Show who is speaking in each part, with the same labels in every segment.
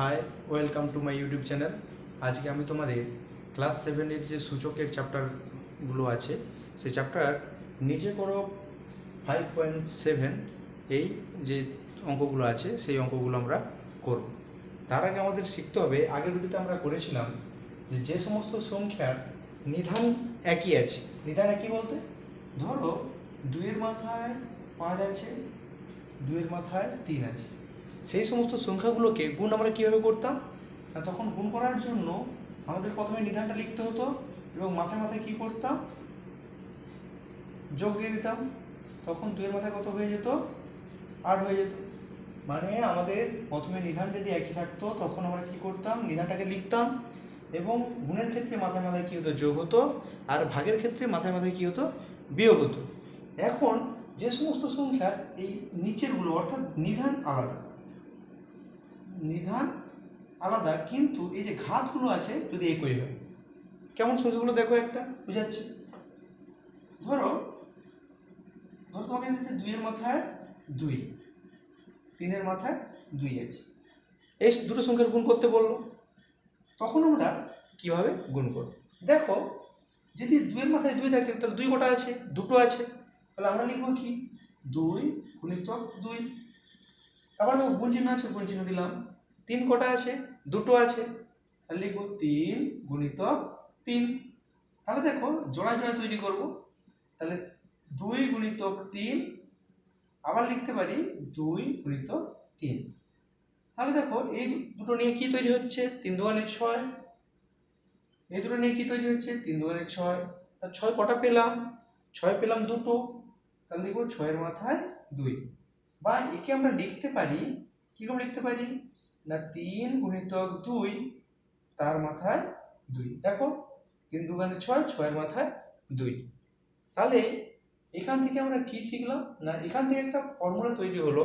Speaker 1: Hi welcome to my YouTube channel আজকে আমি তোমাদের ক্লাস সেভেনের যে সূচকের চ্যাপ্টারগুলো আছে, সেই চ্যাপ্টার নিজে করো ফাইভ পয়েন্ট সেভেন এই যে অঙ্কগুলো আছে, সেই অঙ্কগুলো আমরা করব। তার আগে আমাদের শিখতে হবে, আগের ভিডিওতে আমরা করেছিলাম যে যে সমস্ত সংখ্যার নিধান একই আছে। নিধান একই বলতে? ধরো দুইয়ের মাথায় পাঁচ আছে, দুইয়ের মাথায় তিন আছে। সেই সমস্ত সংখ্যাগুলোকে গুণ আমরা কীভাবে করতাম? না, তখন গুণ করার জন্য আমাদের প্রথমে নিধানটা লিখতে হতো এবং মাথায় মাথায় কী করতাম? যোগ দিয়ে দিতাম। তখন দুয়ের মাথায় কত হয়ে যেত? আট হয়ে যেত। মানে আমাদের প্রথমে নিধান যদি একই থাকতো, তখন আমরা কি করতাম? নিধানটাকে লিখতাম এবং গুণের ক্ষেত্রে মাথায় মাথায় কী হতো? যোগ হতো আর ভাগের ক্ষেত্রে মাথায় মাথায় কী হতো? বিয়োগ হতো। এখন যে সমস্ত সংখ্যার এই নিচেরগুলো, অর্থাৎ নিধান আলাদা। নিধান আলাদা, কিন্তু এই যে ঘাতগুলো আছে যদি একই হয়, কেমন সংখ্যাগুলো দেখো একটা? বুঝাচ্ছি। ধরো ধরো তোমাকে দিচ্ছে দুইয়ের মাথায় দুই, তিনের মাথায় দুই আছে এই দুটো সংখ্যার গুণ করতে বলল। তখন আমরা কীভাবে গুণ করব? দেখো, যদি দুইয়ের মাথায় দুই থাকে, তাহলে দুই কটা আছে? দুটো আছে। তাহলে আমরা লিখব কি? দুই, গুণিতক দুই। তারপর দেখো গুণ চিহ্ন আছে গুণ চিহ্ন দিলাম। তিন কটা আছে? দুটো আছে। তাহলে লিখব তিন গুণিতক তিন। তাহলে দেখো জোড়া জোড়া তৈরি করব। তাহলে দুই গুণিতক তিন, আবার লিখতে পারি দুই গুণিত তিন। তাহলে দেখো, এই দুটো নিয়ে কি তৈরি হচ্ছে? তিন দোকানে ছয়। এই দুটো নিয়ে কি তৈরি হচ্ছে? তিন দোকানে ছয়। তা ছয় কটা পেলাম? ছয় পেলাম দুটো। তাহলে লিখব ছয়ের মাথায় দুই। বা একে আমরা লিখতে পারি, কীরকম লিখতে পারি? না তিন গুণিতক দুই, তার মাথায় দুই। দেখো, তিন দুগানে ছয়, ছয়ের মাথায় দুই। তাহলে এখান থেকে আমরা কি শিখলাম? না, এখান থেকে একটা ফর্মুলা তৈরি হলো,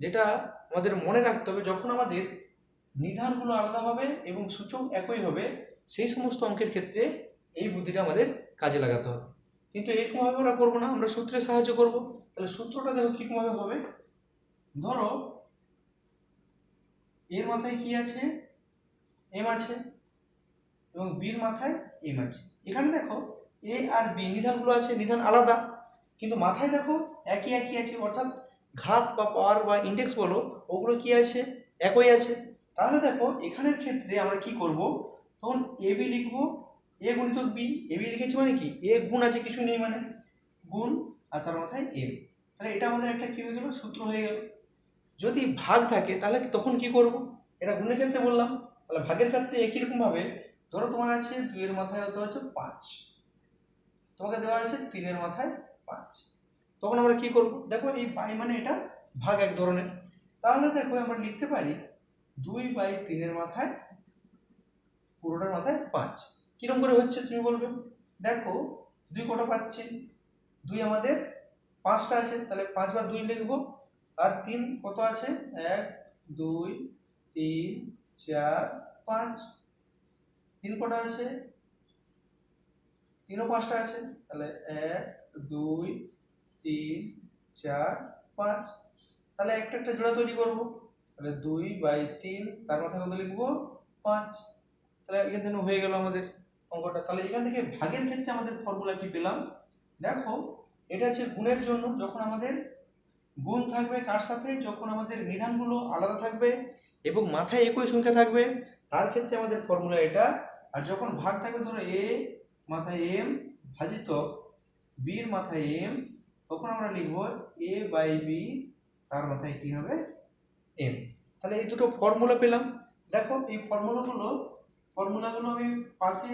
Speaker 1: যেটা আমাদের মনে রাখতে হবে, যখন আমাদের নিধানগুলো আলাদা হবে এবং সূচক একই হবে, সেই সমস্ত অঙ্কের ক্ষেত্রে এই বুদ্ধিটা আমাদের কাজে লাগাতে হবে। কিন্তু এরকমভাবে আমরা করব না, আমরা সূত্রে সাহায্য করব। তাহলে সূত্রটা দেখো কীরকমভাবে হবে। ধরো, এর মাথায় কি আছে? এম আছে এবং বির মাথায় এম আছে। এখানে দেখো এ আর বি নিধানগুলো আছে, নিধান আলাদা। কিন্তু মাথায় দেখো, একই একই আছে। অর্থাৎ ঘাত বা পাওয়ার বা ইন্ডেক্স বলো, ওগুলো কি আছে? একই আছে। তাহলে দেখো, এখানের ক্ষেত্রে আমরা কি করব? তখন এ বি লিখব। এ গুণিতক বি এ বি লিখেছি মানে কি? এ গুণ আছে, কিছু নেই মানে। গুণ, আর তার মাথায় এম তাহলে এটা আমাদের একটা কি হয়ে গেল? সূত্র হয়ে গেল। যদি ভাগ থাকে, তাহলে তখন কি করব? এটা গুণের ক্ষেত্রে বললাম। তাহলে ভাগের ক্ষেত্রে একই রকমভাবে ধরো তোমার আছে দুইয়ের মাথায় হতে হচ্ছে পাঁচ। তোমাকে দেওয়া আছে তিনের মাথায় পাঁচ। তখন আমরা কি করব? দেখো এই বাই মানে এটা ভাগ এক ধরনের। তাহলে দেখো আমরা লিখতে পারি দুই বাই তিনের মাথায়, পুরোটার মাথায় পাঁচ। কিরম করে হচ্ছে তুমি বলবে? দেখো, দুই কটা পাচ্ছি, দুই আমাদের পাঁচটা আছে। তাহলে পাঁচ বার দুই লিখব। আর তিন কত আছে? এক, দুই, তিন, চার, পাঁচ। তিন কটা আছে? তিনও পাঁচটা আছে। তাহলে এক, দুই, তিন, চার, পাঁচ। তাহলে একটা একটা জোড়া তৈরি করব। তাহলে দুই বাই তিন, তার মাথায় কত লিখব? পাঁচ। তাহলে এখান থেকে হয়ে গেল আমাদের অঙ্কটা। তাহলে এখান থেকে ভাগের ক্ষেত্রে আমাদের ফর্মুলা কি পেলাম? দেখো, এটা হচ্ছে গুণের জন্য যখন আমাদের গুণ থাকবে কার সাথে? যখন আমাদের নিধানগুলো আলাদা থাকবে এবং মাথায় একই সংখ্যা থাকবে, তার ক্ষেত্রে আমাদের ফর্মুলা এটা। আর যখন ভাগ থাকবে, ধরো এ মাথায় এম ভাজিত বির মাথায় এম তখন আমরা লিখব এ বাই বি তার মাথায় কি হবে? এম তাহলে এই দুটো ফর্মুলা পেলাম। দেখো, এই ফর্মুলাগুলো ফর্মুলাগুলো আমি পাশে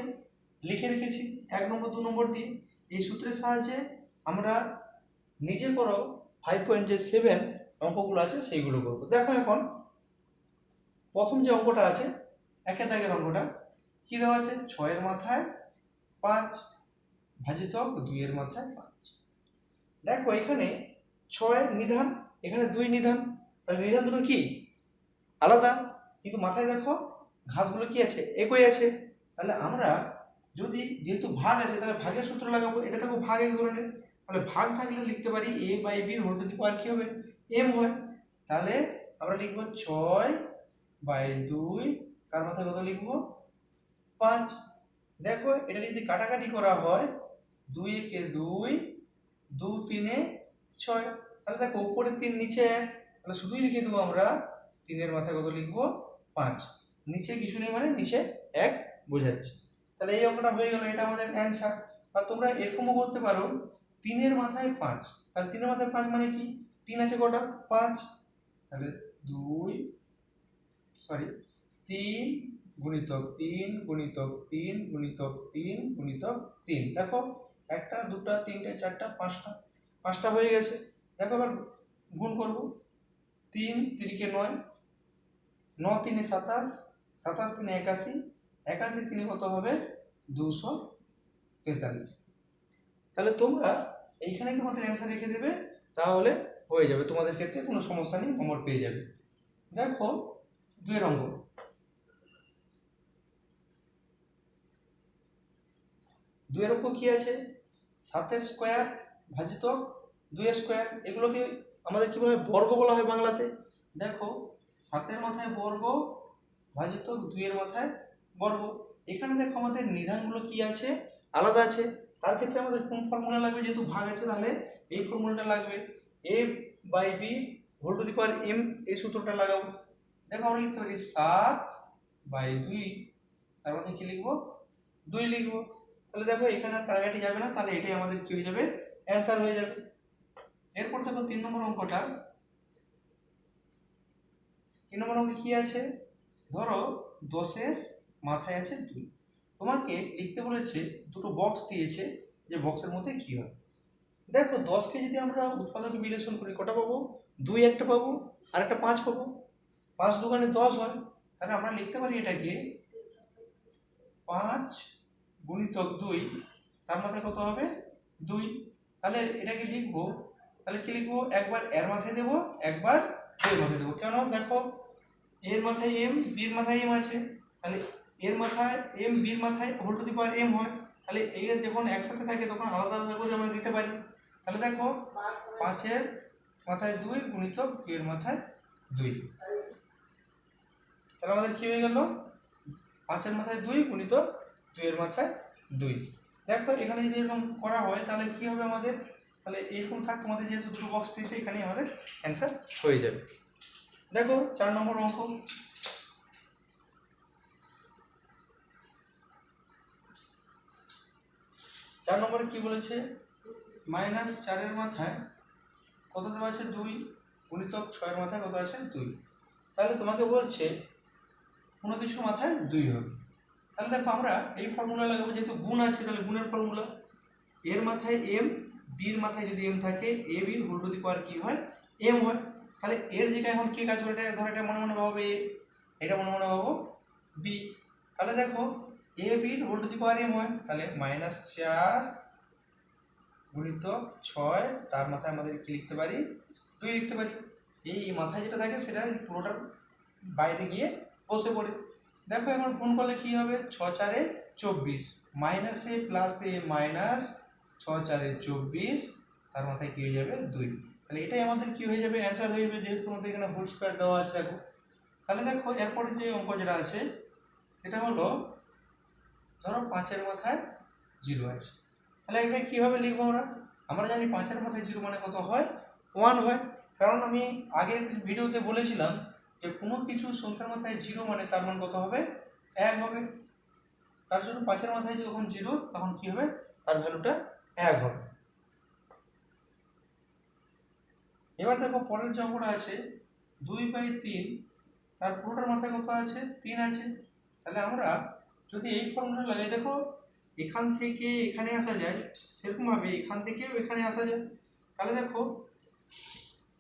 Speaker 1: লিখে রেখেছি, এক নম্বর, দু নম্বর দিয়ে। এই সূত্রের সাহায্যে আমরা নিজে করো ফাইভ পয়েন্ট যে সেভেন অঙ্কগুলো আছে, সেইগুলো করব। দেখো এখন, প্রথম যে অঙ্কটা আছে, একে দাগের অঙ্কটা, কী দেওয়া আছে? ছয়ের মাথায় পাঁচ ভাজিতক দুইয়ের মাথায় পাঁচ। দেখো এখানে ছয় নিধান, এখানে দুই নিধান, তাহলে নিধান দুটো কি? আলাদা। কিন্তু মাথায় দেখো, ঘাতগুলো কি আছে? একই আছে। তাহলে আমরা যদি যেহেতু ভাগ আছে, তাহলে ভাগের সূত্র লাগাবো, এটা দেখো ভাগ এক ধরনের। তাহলে ভাগ থাকলে লিখতে পারি A by B whole to the power কি হবে? এম হয়। তাহলে আমরা লিখব ছয় বাই দুই, তার মাথায় কত লিখব? পাঁচ। দেখো, এটাকে যদি কাটাকাটি করা হয়, দুই একে দুই, দু তিনে ছয়। তাহলে দেখো উপরে তিন, নিচে এক। তাহলে শুধুই লিখে দেবো আমরা, তিনের মাথায় কত লিখব? পাঁচ। নিচে কিছু নেই মানে নিচে এক বোঝাচ্ছে। তাহলে এই অঙ্কটা হয়ে গেল, এটা আমাদের অ্যান্সার বা তোমরা এরকমও করতে পারো তিনের মাথায় পাঁচ। তাহলে তিনের মাথায় পাঁচ মানে কি? তিন আছে কটা? পাঁচ। তাহলে দুই সরি তিন গুণিতক তিন গুণিতক তিন গুণিতক তিন গুণিতক তিন। দেখো, একটা, দুটা, তিনটে, চারটা, পাঁচটা। পাঁচটা হয়ে গেছে। দেখো এবার গুণ করব। তিন তিরিকে নয়, ন তিনে সাতাশ সাতাশ তিনে একাশি একাশি তিনে কত হবে? দুশো তেতাল্লিশ। তাহলে তোমরা এইখানেই তোমাদের অ্যান্সার রেখে দেবে, তাহলে হয়ে যাবে। তোমাদের ক্ষেত্রে কোনো সমস্যা নেই নম্বর পেয়ে যাবে। দেখো দুয়ের অঙ্ক দুয়ের অঙ্ক কি আছে? সাতের স্কোয়ার ভাজিত দুই স্কোয়ার এগুলোকে আমাদের কি বলা হয় বর্গ বলা হয় বাংলাতে? দেখো সাতের মাথায় বর্গ, ভাজিত দুইয়ের মাথায় বর্গ। এখানে দেখো আমাদের নিধানগুলো কি আছে? আলাদা আছে। তার ক্ষেত্রে আমাদের কোন ফর্মুলা লাগবে? যেহেতু ভাগ আছে তাহলে এই ফর্মুলাটা লাগবে A by B whole to the power M এই সূত্রটা লাগাবো। দেখো আমরা লিখতে পারি? সাত বাই দুই। তার মধ্যে কি লিখব? দুই লিখব। তাহলে দেখো এখানে কাটাকাটি যাবে না, তাহলে এটাই আমাদের কি হয়ে যাবে? অ্যান্সার হয়ে যাবে। এরপর দেখো তিন নম্বর অঙ্কটা। তিন নম্বর অঙ্কে কি আছে? ধরো দশের মাথায় আছে দুই। তোমাকে লিখতে বলেছে, দুটো বক্স দিয়েছে যে বক্সের মধ্যে কি হয়। দেখো দশকে যদি আমরা উৎপাদক বিলেষণ করি, কটা পাবো? দুই একটা পাবো আর একটা পাঁচ পাবো। পাঁচ দোকানে দশ হয়। তাহলে আমরা লিখতে পারি এটাকে পাঁচ গুণিতক দুই, তার মাথায় কত হবে? দুই। তাহলে এটাকে লিখব, তাহলে কি লিখব? একবার এর মাথায় দেবো, একবার এর মাথায় দেবো। কেন? দেখো, এর মাথায় এম বির মাথায় এম আছে। তাহলে এর মাথায় এম বির মাথায় whole to the power M হয়। তাহলে এই যখন একসাথে থাকে, তখন আলাদা আলাদা করে আমরা দিতে পারি। তাহলে দেখো, পাঁচের মাথায় দুই গুণিতক দুইয়ের মাথায় দুই। তাহলে আমাদের কি হয়ে গেল? পাঁচের মাথায় দুই গুণিতক দুইয়ের মাথায় দুই। দেখো, এখানে যদি এরকম করা হয়, তাহলে কি হবে আমাদের? তাহলে এরকম থাক, তোমাদের যেহেতু দুটো বক্স দিয়েছে, এখানেই আমাদের অ্যান্সার হয়ে যাবে। দেখো, চার নম্বর অঙ্ক। চার নম্বরে কি বলেছে? মাইনাস চারের মাথায় কত দেওয়া আছে? দুই। গুণিতক ছয়ের মাথায় কত আছে? দুই। তাহলে তোমাকে বলছে কোনো কিছু মাথায় দুই হবে। তাহলে দেখো আমরা এই ফর্মুলা লাগাবো, যেহেতু গুণ আছে, তাহলে গুণের ফর্মুলা এর মাথায় এম বির মাথায় যদি এম থাকে এ বির হোল টু দি পাওয়ার কি হয়? এম হয়। তাহলে এর জায়গায় এখন কি কাজ করে এটা? ধর এটা মনে মনে ভাবো এ এটা মনে মনে ভাবো বি তাহলে দেখো এ বির whole to the power M হয়। তাহলে মাইনাস চার গুণিত ছয়, তার মাথায় আমাদের কি লিখতে পারি? দুই লিখতে পারি। এই মাথায় যেটা থাকে সেটা পুরোটা বাইরে গিয়ে বসে পড়ে। দেখো এখন গুণ করলে কি হবে? ছ চারে চব্বিশ। Minus A plus A minus ছ চারে চব্বিশ, তার মাথায় কি হয়ে যাবে? দুই। তাহলে এটাই আমাদের কি হয়ে যাবে? অ্যান্সার হয়ে যাবে যেহেতু আমাদের এখানে হোল স্কোয়ার দেওয়া আছে, দেখো। তাহলে দেখো, এরপরে যে অঙ্ক যেটা আছে, সেটা হলো ধরো পাঁচের মাথায় জিরো আছে। তাহলে এটা কীভাবে লিখব আমরা? আমরা জানি পাঁচের মাথায় জিরো মানে কত হয়? ওয়ান হয়। কারণ আমি আগের ভিডিওতে বলেছিলাম যে কোনো কিছু সংখ্যার মাথায় জিরো মানে তার মান কত হবে? এক হবে। তার জন্য পাঁচের মাথায় যখন জিরো, তখন কি হবে? তার ভ্যালুটা এক হবে। এবার দেখো পরের যে অঙ্কটা আছে, দুই বাই তিন, তার পুরোটার মাথায় কত আছে? তিন আছে। তাহলে আমরা যদি এই ফর্মুলা লাগাই, দেখো, এখান থেকে এখানে আসা যায়, সেরকমভাবে এখান থেকেও এখানে আসা যায়। তাহলে দেখো,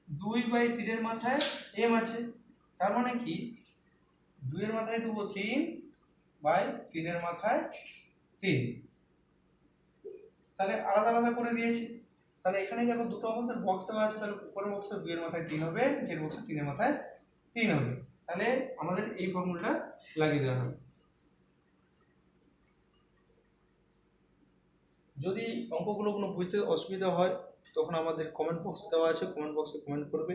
Speaker 1: দুই বাই তিনের মাথায় এম আছে। তার মানে কি? দুইয়ের মাথায় দেবো তিন বাই তিনের মাথায় তিন। তাহলে আলাদা আলাদা করে দিয়েছি। তাহলে এখানে দেখো দুটো আমাদের বক্স দেওয়া আছে, তাহলে উপরের বক্সে দুইয়ের মাথায় তিন হবে, নিচের বক্সে তিনের মাথায় তিন হবে। তাহলে আমাদের এই ফর্মুলাটা লাগিয়ে দেওয়া হবে। যদি অঙ্কগুলো কোনো বুঝতে অসুবিধা হয়, তখন আমাদের কমেন্ট বক্স দেওয়া আছে কমেন্ট বক্সে কমেন্ট করবে।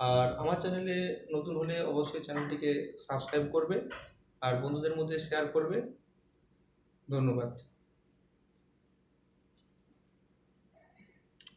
Speaker 1: আর আমার চ্যানেলে নতুন হলে অবশ্যই চ্যানেলটিকে সাবস্ক্রাইব করবে, আর বন্ধুদের মধ্যে শেয়ার করবে। ধন্যবাদ।